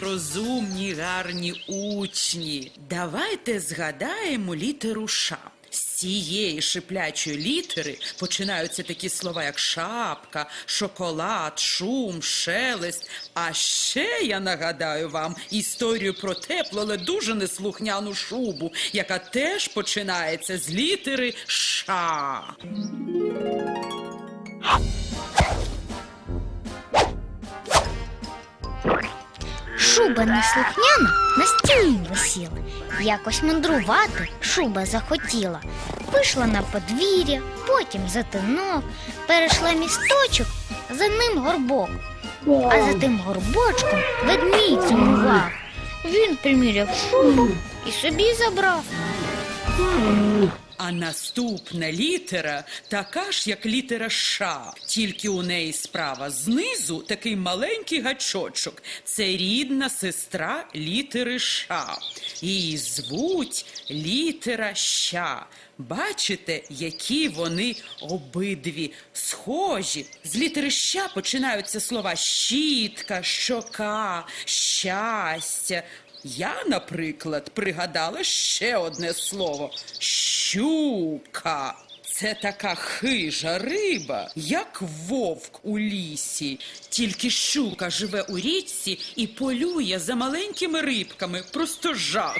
розумні, гарні учні. Давайте згадаємо літеру Ш. З цієї шиплячої літери починаються такі слова, як шапка, шоколад, шум, шелест. А ще я нагадаю вам історію про теплу, але дуже неслухняну шубу, яка теж починається з літери Ша. Шуба неслухняна на стіні висіла. Якось мандрувати шуба захотіла. Вийшла на подвір'я, потім за тинок, перейшла місточок, за ним горбок. А за тим горбочком ведмідь зимував. Він приміряв шубу і собі забрав. А наступна літера така ж, як літера Ш, тільки у неї справа знизу такий маленький гачочок. Це рідна сестра літери Ш. Її звуть літера Щ. Бачите, які вони обидві схожі. З літери Щ починаються слова щітка, щока, щастя. Я, наприклад, пригадала ще одне слово щука. Це така хижа риба, як вовк у лісі. Тільки щука живе у річці і полює за маленькими рибками. Просто жах.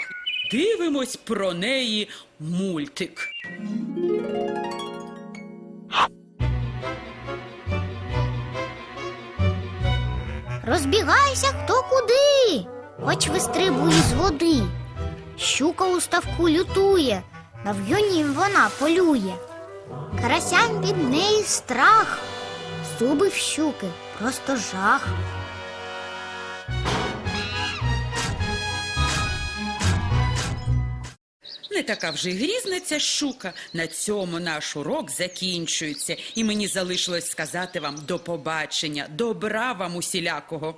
Дивимось про неї мультик. Розбігайся хто куди, хоч вистрибує з води. Щука у ставку лютує, на в'юнім вона полює. Карасям від неї страх, зуби в щуки просто жах. Не така вже грізна ця щука. На цьому наш урок закінчується, і мені залишилось сказати вам до побачення, добра вам усілякого.